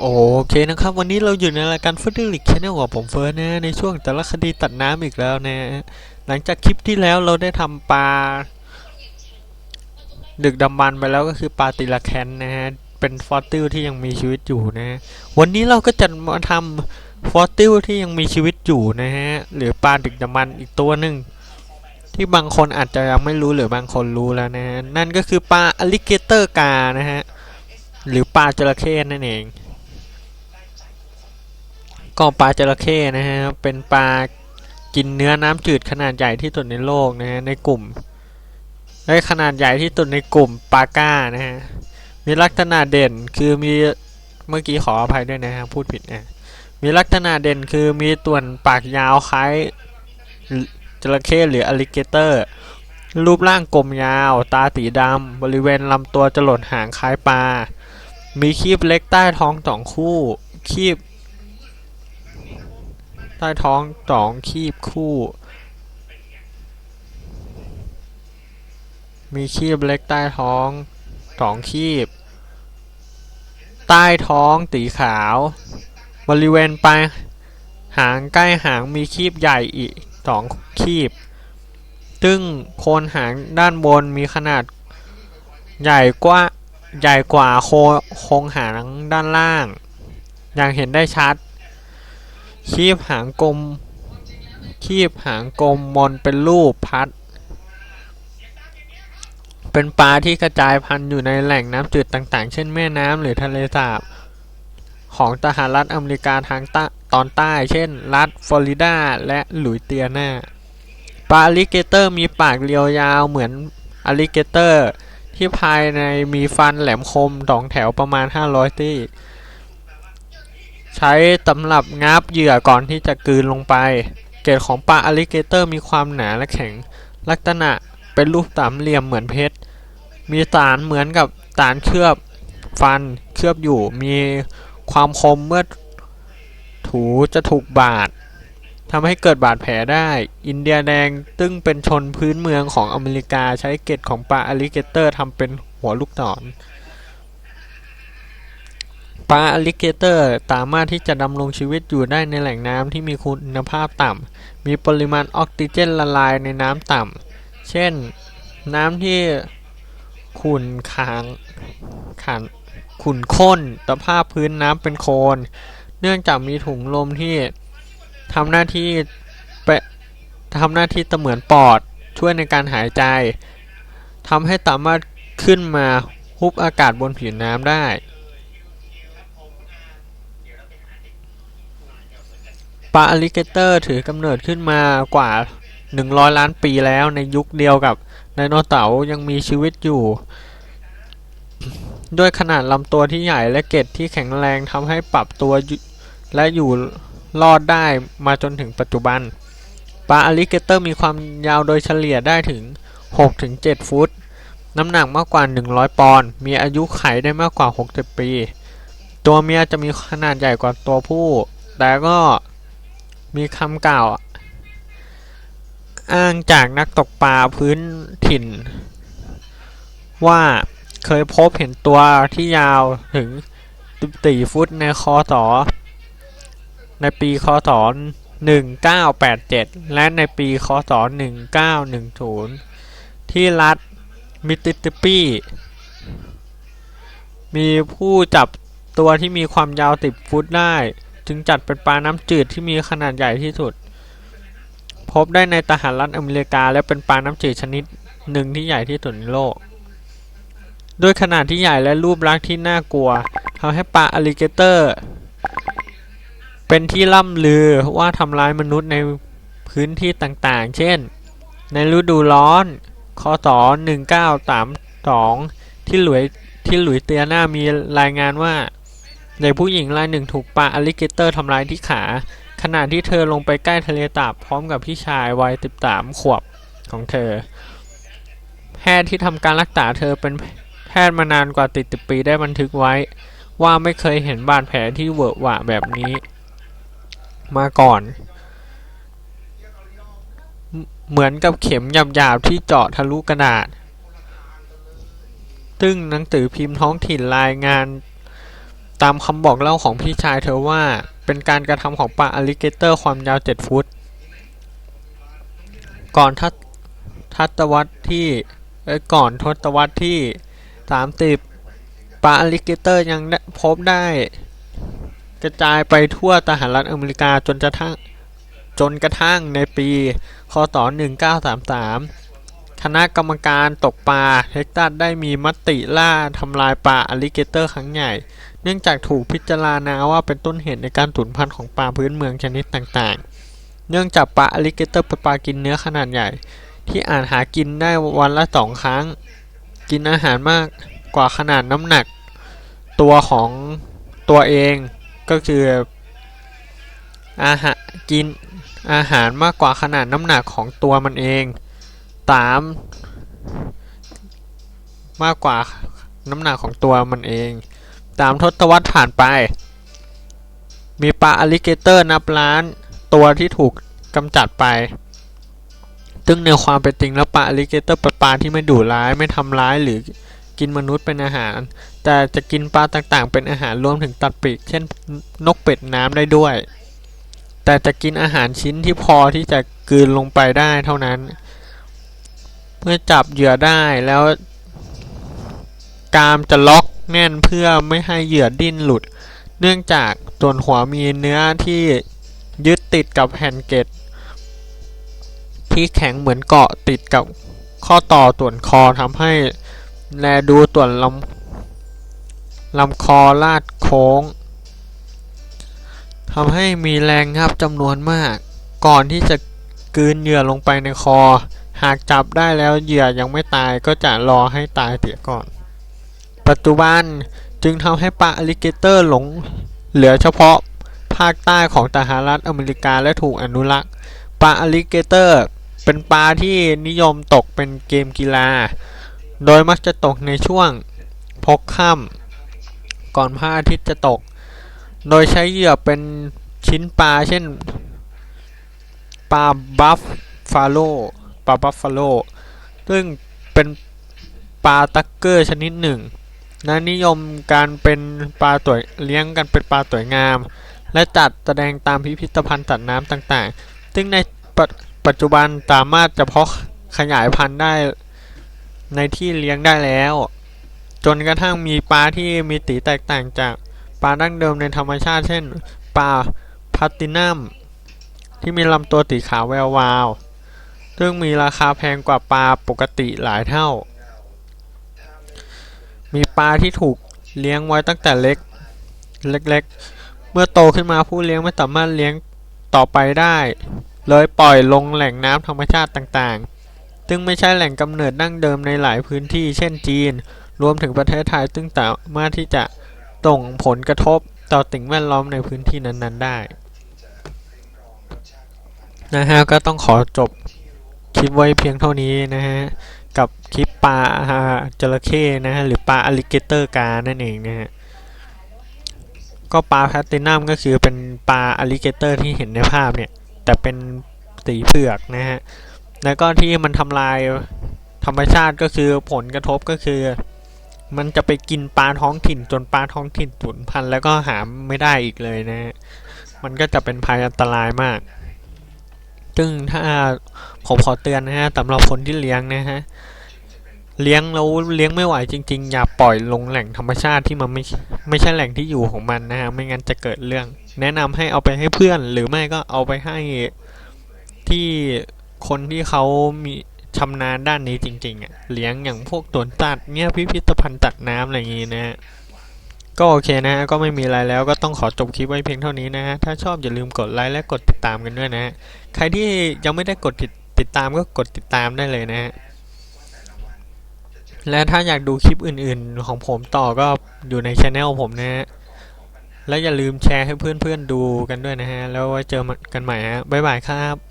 โอเคนะครับ วันนี้เราอยู่ในรายการฟุตดิลิกชนแนลกับผมเฟิร์สนะในช่วงแต่ละคดีตัดน้ำอีกแล้วนะ หลังจากคลิปที่แล้วเราได้ทำปลา ดึกดำบรรไปแล้วก็คือปลาติลาแคนนะฮะ เป็นฟอสติลที่ยังมีชีวิตอยู่นะ วันนี้เราก็จะมาทำฟอสติลที่ยังมีชีวิตอยู่นะฮะ หรือปลาดึกดำบรรอีกตัวหนึ่งที่บางคนอาจจะยังไม่รู้หรือบางคนรู้แล้วนะฮะ นั่นก็คือปลาอลิเกเตอร์กานะฮะ หรือปลาจระเข้นั่นเอง ก็ปลาจระเข้นะฮะเป็นปลากินเนื้อน้ำจืดขนาดใหญ่ที่สุดในโลกนะฮะในกลุ่มได้ขนาดใหญ่ที่สุดในกลุ่มปลาก้านะฮะมีลักษณะเด่นคือมีเมื่อกี้ขออภัยด้วยนะฮะพูดผิดนะมีลักษณะเด่นคือมีต่วนปากยาวคล้ายจระเข้หรืออลิเกเตอร์ รูปร่างกลมยาว ตาสีดำ บริเวณลำตัวจะหลดหางคล้ายปลา มีคีบเล็กใต้ท้องสองคู่ คีบ ต้ท้องสองคีบคู่ มีคีบเล็กใต้ท้องสองคีบ ใต้ท้องสีขาว บริเวณปลายหางใกล้หางมีคีบใหญ่อีกสองคีบ ซึ่งโคนหางด้านบนมีขนาดใหญ่กว่าใหญ่กว่าโคโครงหางด้านล่าง อย่างเห็นได้ชัด คีบหางกลม คีบหางกลมมนเป็นรูปพัด เป็นปลาที่กระจายพันธุ์อยู่ในแหล่งน้ำจืดต่างๆ เช่นแม่น้ำหรือทะเลสาบ ของสหรัฐอเมริกาทางต้ตอนใต้ เช่น รัฐฟลอริดาและหลุยเตียนาปลาอลิเกเตอร์มีปากเรียวยาวเหมือนอลิเกเตอร์ ที่ภายในมีฟันแหลมคมสองแถวประมาณ 500ตี้ ใช้สำหรับงับเหยื่อก่อนที่จะกืนลงไป เกล็ดของปลาอลิเกเตอร์มีความหนาและแข็ง ลักษณะเป็นรูปสามเหลี่ยมเหมือนเพชร มีสารเหมือนกับสารเคลือบฟันเคลือบอยู่ มีความคมเมื่อถูจะถูกบาดทำให้เกิดบาดแผลได้ อินเดียแดงซึ่งเป็นชนพื้นเมืองของอเมริกาใช้เกล็ดของปลาอลิเกเตอร์ทำเป็นหัวลูกศร ปลาอลิเกเตอร์สามารถที่จะดำรงชีวิตอยู่ได้ในแหล่งน้ำที่มีคุณภาพต่ำ มีปริมาณออกซิเจนละลายในน้ำต่ำ เช่น น้ำที่ขุ่นคางขันขุ่นข้นสภาพพื้นน้ำเป็นโคลน เนื่องจากมีถุงลมที่ทำหน้าที่เปะทำหน้าที่เสมือนปอดช่วยในการหายใจทำให้สามารถขึ้นมาฮุบอากาศบนผิวน้ำได้ ปลาอลิเกเตอร์ถือกำเนิดขึ้นมากว่า 100 ล้านปีแล้วในยุคเดียวกับไดโนเสาร์ยังมีชีวิตอยู่ ด้วยขนาดลำตัวที่ใหญ่และเกล็ดที่แข็งแรงทำให้ปรับตัวและอยู่รอดได้มาจนถึงปัจจุบัน ปลาอลิเกเตอร์มีความยาวโดยเฉลี่ยได้ถึง 6-7 ฟุต น้ำหนักมากกว่า 100 ปอนด์ มีอายุไขได้มากกว่า 60 ปี ตัวเมียจะมีขนาดใหญ่กว่าตัวผู้ แต่ก็ มีคำกล่าว อ้างจากนักตกปลาพื้นถิ่น ว่าเคยพบเห็นตัวที่ยาวถึง14ฟุตในคอสอในปีคศ1987 และในปีคศ1910 ที่รัฐมิสซิสซิปปี มีผู้จับตัวที่มีความยาว 10 ฟุตได้ จึงจัดเป็นปลาน้ำจืดที่มีขนาดใหญ่ที่สุด พบได้ในสหรัฐอเมริกา และเป็นปลาน้ำจืดชนิดหนึ่งที่ใหญ่ที่สุดในโลก ด้วยขนาดที่ใหญ่และรูปลักษณ์ที่น่ากลัวทำให้ปลาอลิเกเตอร์ เป็นที่ล่ำลือว่าทำร้ายมนุษย์ในพื้นที่ต่างๆ เช่น ในฤดูร้อนคศ1932 ที่หลุยที่หลุยเตียนามีรายงานว่า เด็กผู้หญิงรายหนึ่งถูกปลาอลิเกเตอร์ทำร้ายที่ขา ขณะที่เธอลงไปใกล้ทะเลสาบพร้อมกับพี่ชายวัย13ขวบของเธอ แพทย์ที่ทำการรักษาเธอเป็นแพทย์มานานกว่าติดสิปีได้บันทึกไว้ ว่าไม่เคยเห็นบาดแผลที่เวอะหวะแบบนี้ มาก่อน เหมือนกับเข็มหยาบๆที่เจาะทะลุกระดาษซึ่งหนังสือพิมพ์ท้องถิ่นรายงาน ตามคำบอกเล่าของพี่ชายเธอว่า เป็นการกระทำของปลาอลิเกเตอร์ความยาว 7 ฟุต ก่อนทศทศวรรษที่ก่อนทศวรรษที่ 30 ปลาอลิเกเตอร์ยังพบได้กระจายไปทั่วสหรัฐอเมริกาจนกระทั่งจนกระทั่งในปี คศ 1933 คณะกรรมการตกปลาเท็กซัสได้มีมติล่าทำลายปลาอลิเกเตอร์ครั้งใหญ่ เนื่องจากถูกพิจารณาว่าเป็นต้นเหตุในการสูญพันธุ์ของปลาพื้นเมืองชนิดต่างๆ เนื่องจากปลาอลิเกเตอร์เป็นปลากินเนื้อขนาดใหญ่ ที่อาจหากินได้วันละสองครั้ง กินอาหารมากกว่าขนาดน้ำหนัก ตัวของตัวเองก็คืออาหารกินอาหารมากกว่าขนาดน้ำหนักของตัวมันเองสามมากกว่าน้ำหนักของตัวมันเอง สามทศวรรษผ่านไป มีปลาอลิเกเตอร์นับล้านตัวที่ถูกกำจัดไปซึ่งในความเป็นจริงแล้วปลาอลิเกเตอร์เป็นปลาที่ไม่ดุร้ายไม่ทำร้ายหรือกินมนุษย์เป็นอาหาร แต่จะกินปลาต่างๆ เป็นอาหารรวมถึงตัดปีกเช่นนกเป็ดน้ำได้ด้วย แต่จะกินอาหารชิ้นที่พอที่จะกืนลงไปได้เท่านั้น เมื่อจับเหยื่อได้แล้ว กามจะล็อก แน่นเพื่อไม่ให้เหยื่อดิ้นหลุด เนื่องจากส่วนหัวมีเนื้อที่ยึดติดกับแผ่นเกล็ดที่แข็งเหมือนเกาะติดกับข้อต่อส่วนคอทำให้แลดูส่วนลำลำคอลาดโค้งทำให้มีแรงงับจำนวนมาก ก่อนที่จะกลืนเหยื่อลงไปในคอ หากจับได้แล้วเหยื่อยังไม่ตายก็จะรอให้ตายเสียก่อน ปัจจุบันจึงทำให้ปลาอลิเกเตอร์หลงเหลือเฉพาะภาคใต้ของสหรัฐอเมริกาและถูกอนุรักษ์ปลาอลิเกเตอร์เป็นปลาที่นิยมตกเป็นเกมกีฬา โดยมักจะตกในช่วงพกค่ำก่อนพระอาทิตย์จะตก โดยใช้เหยื่อเป็นชิ้นปลาเช่นปลาบัฟฟาโลปลาบัฟฟาโลซึ่งเป็นปลาตักเกอร์ชนิดหนึ่ง และนิยมการเป็นปลาตัวเลี้ยงกันเป็นปลาสวยงาม และจัดแสดงตามพิพิธภัณฑ์สัตว์น้ำต่างๆ ซึ่งในปัจปัจจุบันสามารถจะพาะขยายพันธุ์ได้ในที่เลี้ยงได้แล้ว จนกระทั่งมีปลาที่มีสีแตกต่างจากปลาดั้งเดิมในธรรมชาติ เช่นปลาพาตินัมที่มีลำตัวสีขาวแวววาว ซึ่งมีราคาแพงกว่าปลาปกติหลายเท่า มีปลาที่ถูกเลี้ยงไว้ตั้งแต่เล็ก เล็กๆ เมื่อโตขึ้นมาผู้เลี้ยงไม่สามารถเลี้ยงต่อไปได้ เลยปล่อยลงแหล่งน้ำธรรมชาติต่างๆ ซึ่งไม่ใช่แหล่งกำเนิดดั้งเดิมในหลายพื้นที่ เช่นจีน รวมถึงประเทศไทย ซึ่งสามารถที่จะส่งผลกระทบต่อสิ่งแวดล้อมในพื้นที่นั้น ๆ ได้นะฮะก็ต้องขอจบคลิปไว้เพียงเท่านี้นะฮะ กับคลิปปลาจระเข้นะฮะหรือปลาอลิเกเตอร์กานั่นเองนะฮะก็ปลาแพตตินัมก็คือเป็นปลาอลิเกเตอร์ที่เห็นในภาพเนี่ย แต่เป็นสีเผือกนะฮะแล้วก็ที่มันทำลายธรรมชาติก็คือผลกระทบก็คือ มันจะไปกินปลาท้องถิ่นจนปลาท้องถิ่นสูญพันธุ์แล้วก็หาไม่ได้อีกเลยนะฮะมันก็จะเป็นภัยอันตรายมากซึ่งถ้าผมขอเตือนนะฮะสำหรับคนที่เลี้ยงนะฮะ เลี้ยงแล้วเลี้ยงไม่ไหวจริง ๆ อย่าปล่อยลงแหล่งธรรมชาติที่มันไม่ไม่ใช่แหล่งที่อยู่ของมันนะฮะไม่งั้นจะเกิดเรื่อง แนะนำให้เอาไปให้เพื่อน หรือไม่ก็เอาไปให้ที่คนที่เขามีชำนาญด้านนี้จริง ๆอะเลี้ยงอย่างพวกตวนตัดเนี่ยพิพิธภัณฑ์ตัดน้ำอะไรอย่างงี้นะฮะก็โอเคนะฮะก็ไม่มีอะไรแล้วก็ต้องขอจบคลิปไว้เพียงเท่านี้นะฮะถ้าชอบอย่าลืมกดไลค์และกดติดตามกันด้วยนะฮะใครที่ยังไม่ได้กดติดติดตามก็กดติดตามได้เลยนะฮะ และถ้าอยากดูคลิปอื่นๆ ของผมต่อก็อยู่ในช anel ผมนะฮะ และอย่าลืมแชร์ให้เพื่อนๆดูกันด้วยนะฮะ แล้วไว้เจอกันใหม่ฮะ บ๊ายบายครับ